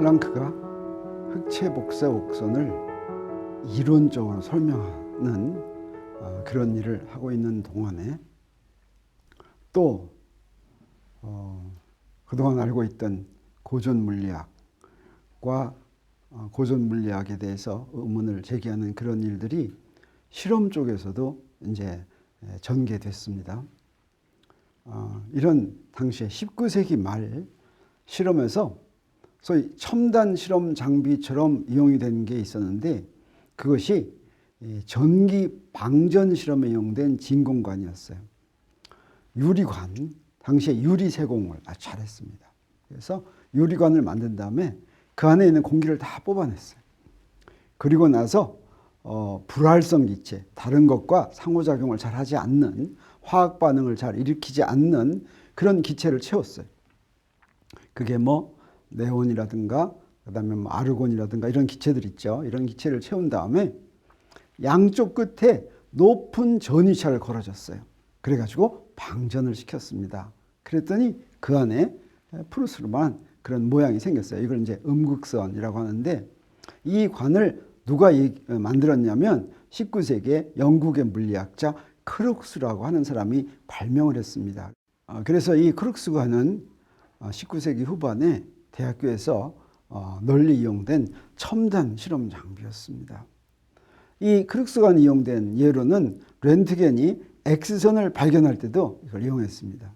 플랑크가 흑체 복사 곡선을 이론적으로 설명하는 어, 그런 일을 하고 있는 동안에 또 어, 그동안 알고 있던 고전 물리학과 어, 고전 물리학에 대해서 의문을 제기하는 그런 일들이 실험 쪽에서도 이제 에, 전개됐습니다. 어, 이런 당시에 19세기 말 실험에서 소위 첨단 실험 장비처럼 이용이 된 게 있었는데 그것이 이 전기 방전 실험에 이용된 진공관이었어요. 유리관, 당시에 유리 세공을 아주 잘했습니다. 그래서 유리관을 만든 다음에 그 안에 있는 공기를 다 뽑아냈어요. 그리고 나서 어, 불활성 기체, 다른 것과 상호작용을 잘 하지 않는 화학 반응을 잘 일으키지 않는 그런 기체를 채웠어요. 그게 뭐 네온이라든가 그다음에 뭐 아르곤이라든가 이런 기체들 있죠. 이런 기체를 채운 다음에 양쪽 끝에 높은 전위차를 걸어줬어요. 그래가지고 방전을 시켰습니다. 그랬더니 그 안에 푸르스름한 그런 모양이 생겼어요. 이걸 이제 음극선이라고 하는데 이 관을 누가 만들었냐면 19세기에 영국의 물리학자 크룩스라고 하는 사람이 발명을 했습니다. 어, 그래서 이 크룩스 관은 19세기 후반에 대학교에서 어, 널리 이용된 첨단 실험 장비였습니다. 이 크룩스관 이용된 예로는 렌트겐이 X선을 발견할 때도 이걸 이용했습니다.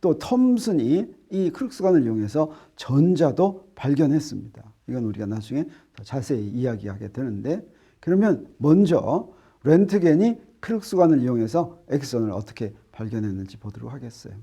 또 톰슨이 이 크룩스관을 이용해서 전자도 발견했습니다. 이건 우리가 나중에 더 자세히 이야기하게 되는데 그러면 먼저 렌트겐이 크룩스관을 이용해서 X선을 어떻게 발견했는지 보도록 하겠어요.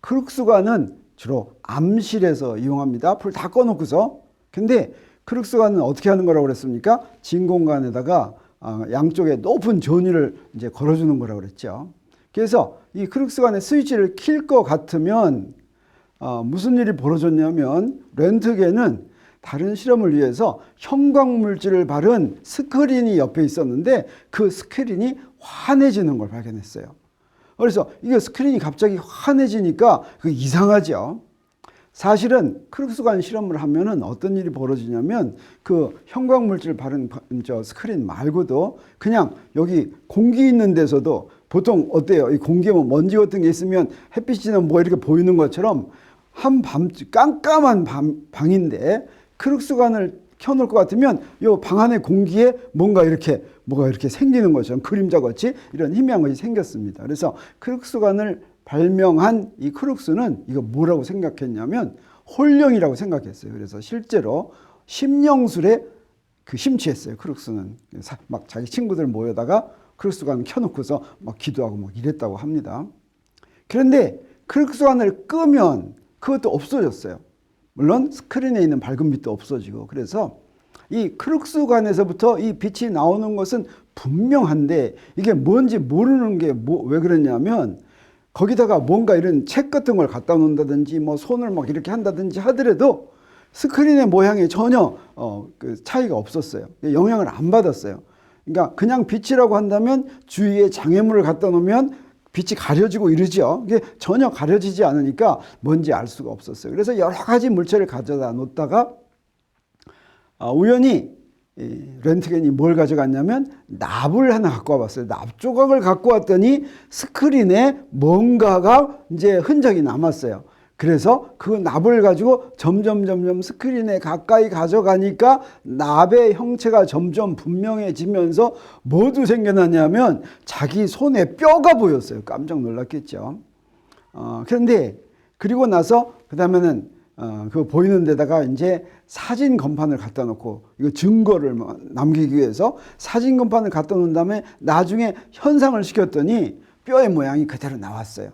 크룩스관은 주로 암실에서 이용합니다. 불 다 꺼놓고서. 근데 크룩스관은 어떻게 하는 거라고 그랬습니까? 진공관에다가 어, 양쪽에 높은 전위를 이제 걸어주는 거라고 그랬죠. 그래서 이 크룩스관의 스위치를 킬 것 같으면 어, 무슨 일이 벌어졌냐면 렌트겐은 다른 실험을 위해서 형광물질을 바른 스크린이 옆에 있었는데 그 스크린이 환해지는 걸 발견했어요. 그래서 이게 스크린이 갑자기 환해지니까 그 이상하죠. 사실은 크룩스관 실험을 하면은 어떤 일이 벌어지냐면 그 형광물질 바른 저 스크린 말고도 그냥 여기 공기 있는 데서도 보통 어때요? 이 공기에 뭐 먼지 같은 게 있으면 햇빛이나 뭐 이렇게 보이는 것처럼 한밤 깜깜한 밤, 방인데 크룩스관을 켜놓을 것 같으면 요 방 안에 공기에 뭔가 이렇게 뭐가 이렇게 생기는 것처럼 그림자 같이 이런 희미한 것이 생겼습니다. 그래서 크룩스관을 발명한 이 크룩스는 이거 뭐라고 생각했냐면 홀령이라고 생각했어요. 그래서 실제로 심령술에 그 심취했어요. 크룩스는 막 자기 친구들 모여다가 크룩스관을 켜놓고서 막 기도하고 막 이랬다고 합니다. 그런데 크룩스관을 끄면 그것도 없어졌어요. 물론 스크린에 있는 밝은 빛도 없어지고 그래서 이 크룩스관에서부터 이 빛이 나오는 것은 분명한데 이게 뭔지 모르는 게뭐왜 그러냐면 거기다가 뭔가 이런 책 같은 걸 갖다 놓는다든지 뭐 손을 막 이렇게 한다든지 하더라도 스크린의 모양에 전혀 어, 그 차이가 없었어요. 영향을 안 받았어요. 그러니까 그냥 빛이라고 한다면 주위에 장애물을 갖다 놓으면 빛이 가려지고 이러죠. 이게 전혀 가려지지 않으니까 뭔지 알 수가 없었어요. 그래서 여러 가지 물체를 가져다 놓다가 아, 우연히 렌트겐이 뭘 가져갔냐면 납을 하나 갖고 와봤어요. 납 조각을 갖고 왔더니 스크린에 뭔가가 이제 흔적이 남았어요. 그래서 그 납을 가지고 점점 점점 스크린에 가까이 가져가니까 납의 형체가 점점 분명해지면서 뭐도 생겨났냐면 자기 손에 뼈가 보였어요. 깜짝 놀랐겠죠. 어, 그런데 그리고 나서 그 다음에는 어, 그 보이는 데다가 이제 사진 건판을 갖다 놓고 이거 증거를 뭐 남기기 위해서 사진 건판을 갖다 놓은 다음에 나중에 현상을 시켰더니 뼈의 모양이 그대로 나왔어요.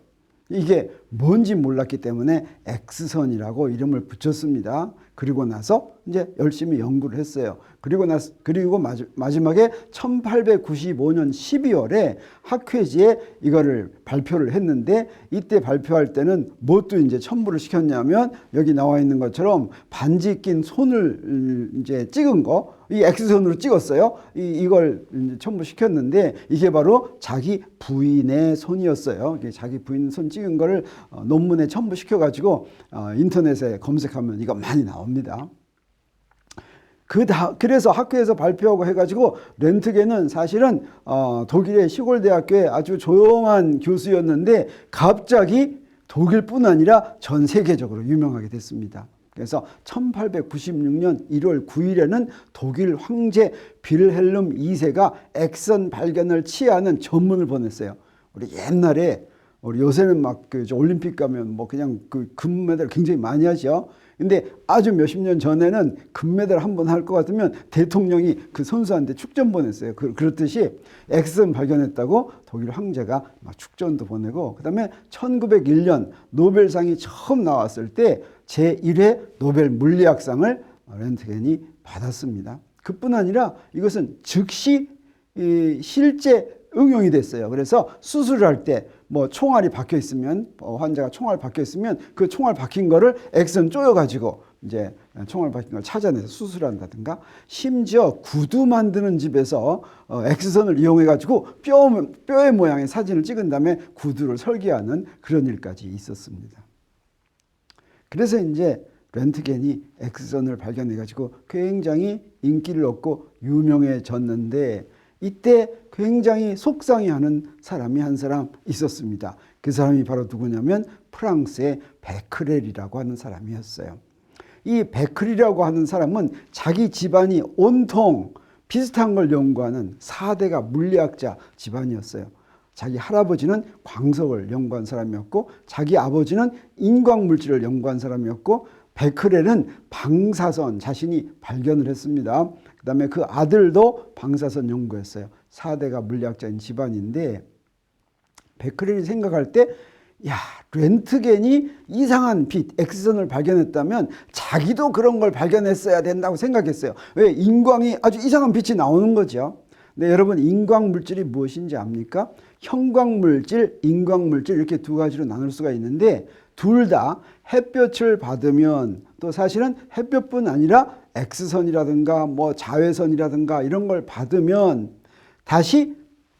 이게 뭔지 몰랐기 때문에 X선이라고 이름을 붙였습니다. 그리고 나서 이제 열심히 연구를 했어요. 그리고 나서 그리고 마지 막에 1895년 12월에 학회지에 이거를 발표를 했는데 이때 발표할 때는 뭣도 이제 첨부를 시켰냐면 여기 나와 있는 것처럼 반지 낀 손을 이제 찍은 거 이 X선으로 찍었어요. 이, 이걸 첨부시켰는데 이게 바로 자기 부인의 손이었어요. 자기 부인 손 찍은 거를 어, 논문에 첨부시켜가지고 어, 인터넷에 검색하면 이거 많이 나옵니다. 그 다, 그래서 학교에서 발표하고 해가지고 렌트겐은 사실은 어, 독일의 시골 대학교의 아주 조용한 교수였는데 갑자기 독일뿐 아니라 전 세계적으로 유명하게 됐습니다. 그래서 1896년 1월 9일에는 독일 황제 빌헬름 2세가 엑선 발견을 취하는 전문을 보냈어요. 우리 옛날에 우리 요새는 막그 올림픽 가면 뭐 그냥 그 금메달 굉장히 많이 하죠. 근데 아주 몇십 년 전에는 금메달 한 번 할 것 같으면 대통령이 그 선수한테 축전 보냈어요. 그, 그렇듯이 엑슨 발견했다고 독일 황제가 막 축전도 보내고 그다음에 1901년 노벨상이 처음 나왔을 때 제1회 노벨 물리학상을 렌트겐이 받았습니다. 그뿐 아니라 이것은 즉시 이 실제 응용이 됐어요. 그래서 수술을 할때 뭐 총알이 박혀 있으면 어, 환자가 총알 박혀 있으면 그 총알 박힌 거를 엑선 쪼여 가지고 이제 총알 박힌 걸 찾아내서 수술한다든가 심지어 구두 만드는 집에서 어, 엑스선을 이용해 가지고 뼈 뼈의 모양의 사진을 찍은 다음에 구두를 설계하는 그런 일까지 있었습니다. 그래서 이제 렌트겐이 엑스선을 발견해 가지고 굉장히 인기를 얻고 유명해졌는데 이때 굉장히 속상해하는 사람이 한 사람 있었습니다. 그 사람이 바로 누구냐면 프랑스의 베크렐이라고 하는 사람이었어요. 이 베크렐이라고 하는 사람은 자기 집안이 온통 비슷한 걸 연구하는 4대가 물리학자 집안이었어요. 자기 할아버지는 광석을 연구한 사람이었고 자기 아버지는 인광물질을 연구한 사람이었고 베크렐은 방사선 자신이 발견을 했습니다. 그 다음에 그 아들도 방사선 연구했어요. 4대가 물리학자인 집안인데 베크렐이 생각할 때 야, 렌트겐이 이상한 빛, 엑스선을 발견했다면 자기도 그런 걸 발견했어야 된다고 생각했어요. 왜? 인광이 아주 이상한 빛이 나오는 거죠. 네, 여러분 인광 물질이 무엇인지 압니까? 형광 물질, 인광 물질 이렇게 두 가지로 나눌 수가 있는데 둘 다 햇볕을 받으면 또 사실은 햇볕뿐 아니라 X선이라든가 뭐 자외선이라든가 이런 걸 받으면 다시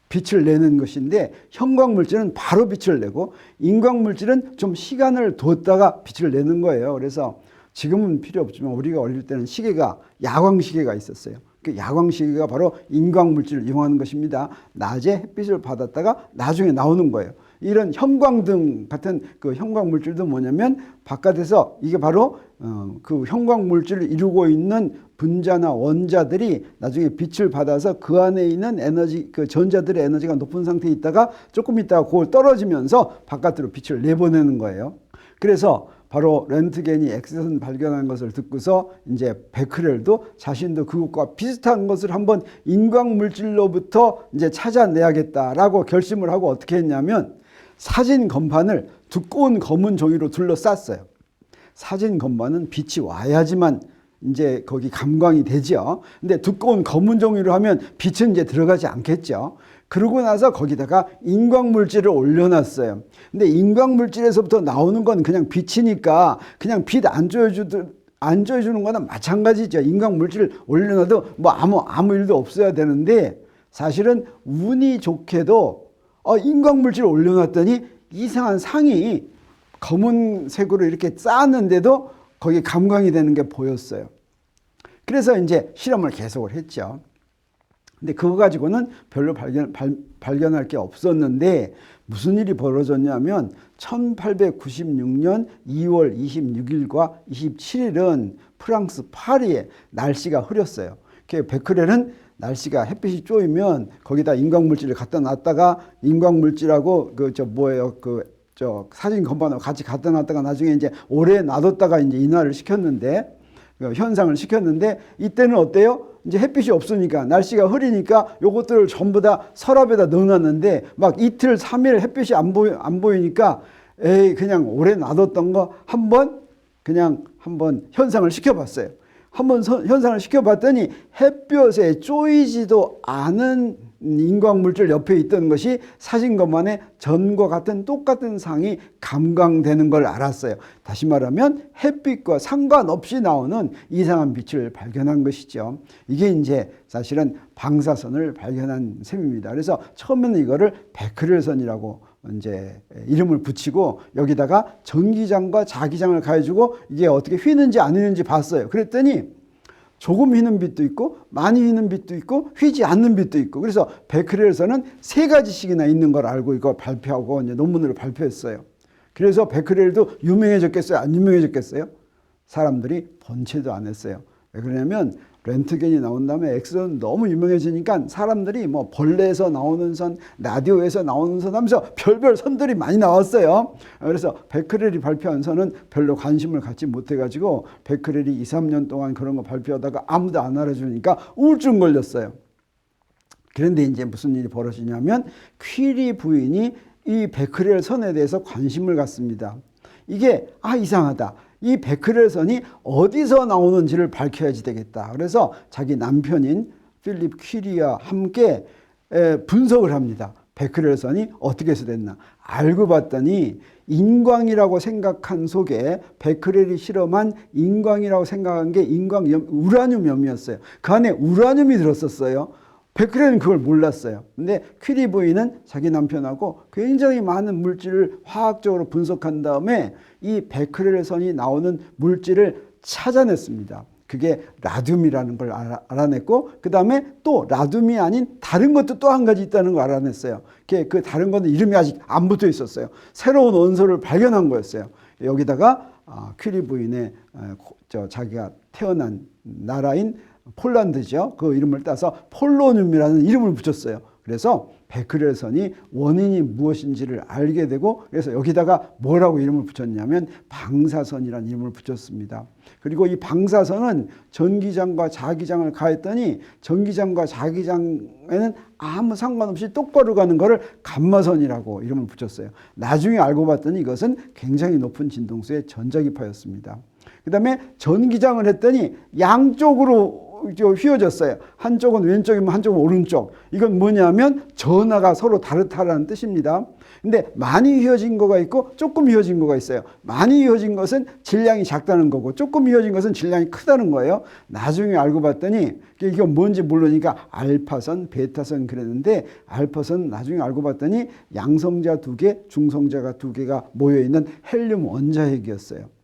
빛을 내는 것인데 형광 물질은 바로 빛을 내고 인광 물질은 좀 시간을 뒀다가 빛을 내는 거예요. 그래서 지금은 필요 없지만 우리가 어릴 때는 시계가 야광 시계가 있었어요. 그 야광 시계가 바로 인광 물질을 이용하는 것입니다. 낮에 햇빛을 받았다가 나중에 나오는 거예요. 이런 형광등 같은 그 형광 물질도 뭐냐면 바깥에서 이게 바로 어, 그 형광 물질을 이루고 있는 분자나 원자들이 나중에 빛을 받아서 그 안에 있는 에너지 그 전자들의 에너지가 높은 상태에 있다가 조금 있다가 그걸 떨어지면서 바깥으로 빛을 내보내는 거예요. 그래서 바로 렌트겐이 엑스선 발견한 것을 듣고서 이제 베크렐도 자신도 그것과 비슷한 것을 한번 인광 물질로부터 이제 찾아내야겠다라고 결심을 하고 어떻게 했냐면 사진 건반을 두꺼운 검은 종이로 둘러쌌어요. 사진 건반은 빛이 와야지만 이제 거기 감광이 되죠. 근데 두꺼운 검은 종이로 하면 빛은 이제 들어가지 않겠죠. 그러고 나서 거기다가 인광물질을 올려놨어요. 근데 인광물질에서부터 나오는 건 그냥 빛이니까 그냥 빛 안 조여주듯 안 조여주는 거나 마찬가지죠. 인광물질을 올려놔도 뭐 아무 아무 일도 없어야 되는데 사실은 운이 좋게도 어, 인광물질을 올려놨더니 이상한 상이 검은 색으로 이렇게 쌓았는데도 거기에 감광이 되는 게 보였어요. 그래서 이제 실험을 계속을 했죠. 근데 그거 가지고는 별로 발견, 발, 발견할 게 없었는데 무슨 일이 벌어졌냐면 1896년 2월 26일과 27일은 프랑스 파리에 날씨가 흐렸어요. 그 베크렐은 날씨가 햇빛이 쪼이면 거기다 인광물질을 갖다 놨다가 인광물질하고 그 저 뭐예요 그 저 사진 건반하고 같이 갖다 놨다가 나중에 이제 오래 놔뒀다가 이제 인화를 시켰는데 그 현상을 시켰는데 이때는 어때요? 이제 햇빛이 없으니까 날씨가 흐리니까 요것들을 전부 다 서랍에다 넣어놨는데 막 이틀 삼일 햇빛이 안 보이 안 보이니까 에이 그냥 오래 놔뒀던 거 한 번 그냥 한번 현상을 시켜봤어요. 한번 현상을 시켜봤더니 햇볕에 쪼이지도 않은 인광물질 옆에 있던 것이 사진 것만의 전과 같은 똑같은 상이 감광되는 걸 알았어요. 다시 말하면 햇빛과 상관없이 나오는 이상한 빛을 발견한 것이죠. 이게 이제 사실은 방사선을 발견한 셈입니다. 그래서 처음에는 이거를 베크렐선이라고 이제 이름을 붙이고 여기다가 전기장과 자기장을 가해주고 이게 어떻게 휘는지 안 휘는지 봤어요. 그랬더니 조금 휘는 빛도 있고 많이 휘는 빛도 있고 휘지 않는 빛도 있고 그래서 베크렐에서는 세 가지씩이나 있는 걸 알고 이거 발표하고 이제 논문으로 발표했어요. 그래서 베크렐도 유명해졌겠어요? 안 유명해졌겠어요? 사람들이 본체도 안 했어요. 왜 그러냐면 렌트겐이 나온 다음에 엑스는 너무 유명해지니까 사람들이 뭐 벌레에서 나오는 선, 라디오에서 나오는 선 하면서 별별 선들이 많이 나왔어요. 그래서 베크렐이 발표한 선은 별로 관심을 갖지 못해가지고 베크렐이 2, 3년 동안 그런 거 발표하다가 아무도 안 알아주니까 우울증 걸렸어요. 그런데 이제 무슨 일이 벌어지냐면 퀴리 부인이 이 베크렐 선에 대해서 관심을 갖습니다. 이게 아 이상하다. 이 베크렐 선이 어디서 나오는지를 밝혀야지 되겠다. 그래서 자기 남편인 필립 퀴리와 함께 에, 분석을 합니다. 베크렐 선이 어떻게 해서 됐나. 알고 봤더니 인광이라고 생각한 속에 베크렐이 실험한 인광이라고 생각한 게 인광염 우라늄 염이었어요. 그 안에 우라늄이 들었었어요. 베크렐은 그걸 몰랐어요. 근데 퀴리 부인은 자기 남편하고 굉장히 많은 물질을 화학적으로 분석한 다음에 이 베크렐 선이 나오는 물질을 찾아냈습니다. 그게 라듐이라는 걸 알아, 알아 냈고 그 다음에 또 라듐이 아닌 다른 것도 또 한 가지 있다는 걸 알아냈어요. 그 다른 거는 이름이 아직 안 붙어 있었어요. 새로운 원소를 발견한 거였어요. 여기다가 아, 퀴리 부인의 아, 고- 저 자기가 태어난 나라인 폴란드죠. 그 이름을 따서 폴로늄이라는 이름을 붙였어요. 그래서 베크렐 선이 원인이 무엇인지를 알게 되고 그래서 여기다가 뭐라고 이름을 붙였냐면 방사선이라는 이름을 붙였습니다. 그리고 이 방사선은 전기장과 자기장을 가했더니 전기장과 자기장에는 아무 상관없이 똑바로 가는 거를 감마선이라고 이름을 붙였어요. 나중에 알고 봤더니 이것은 굉장히 높은 진동수의 전자기파였습니다. 그 다음에 전기장을 했더니 양쪽으로 저 휘어졌어요. 한쪽은 왼쪽이면 한쪽은 오른쪽. 이건 뭐냐면 전하가 서로 다르다라는 뜻입니다. 근데 많이 휘어진 거가 있고 조금 휘어진 거가 있어요. 많이 휘어진 것은 질량이 작다는 거고 조금 휘어진 것은 질량이 크다는 거예요. 나중에 알고 봤더니 이게 뭔지 모르니까 알파선, 베타선 그랬는데 알파선 나중에 알고 봤더니 양성자 두 개, 중성자가 두 개가 모여 있는 헬륨 원자핵이었어요.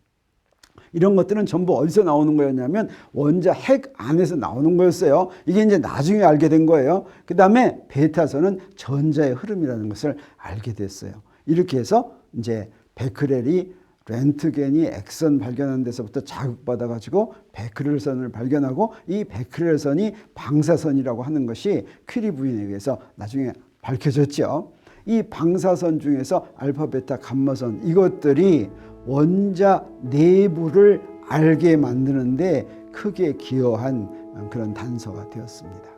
이런 것들은 전부 어디서 나오는 거였냐면 원자 핵 안에서 나오는 거였어요. 이게 이제 나중에 알게 된 거예요. 그 다음에 베타선은 전자의 흐름이라는 것을 알게 됐어요. 이렇게 해서 이제 베크렐이 렌트겐이 엑선 발견한 데서부터 자극받아 가지고 베크렐선을 발견하고 이 베크렐선이 방사선이라고 하는 것이 퀴리 부인에 의해서 나중에 밝혀졌죠. 이 방사선 중에서 알파, 베타, 감마선 이것들이 원자 내부를 알게 만드는데 크게 기여한 그런 단서가 되었습니다.